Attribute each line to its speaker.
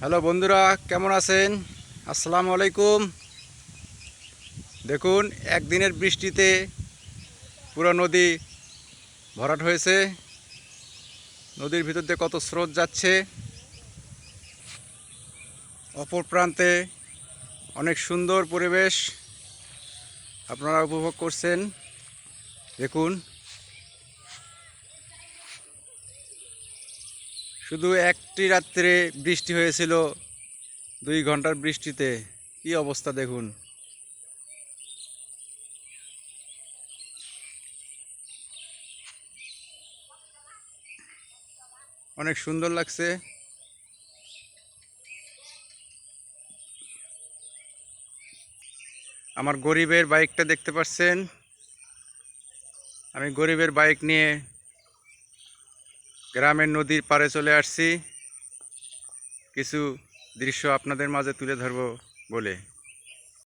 Speaker 1: Hello বন্ধুরা, কেমন আছেন? আসসালামু আলাইকুম। দেখুন, একদিনের বৃষ্টিতে পুরো নদী ভরাট হয়েছে। নদীর ভিতর দিয়ে কত স্রোত যাচ্ছে। অপর প্রান্তে অনেক সুন্দর পরিবেশ আপনারা উপভোগ করছেন। দেখুন শুধু একটি রাত্রে বৃষ্টি হয়েছিল, দুই ঘণ্টার বৃষ্টিতে। কি অবস্থা দেখুন। অনেক সুন্দর লাগছে। আমার গরিবের বাইকটা দেখতে পাচ্ছেন। আমি গরিবের বাইক নিয়ে গ্রামের নদীর পাড়ে চলে আসছি। কিছু দৃশ্য আপনাদের মাঝে তুলে ধরব বলে।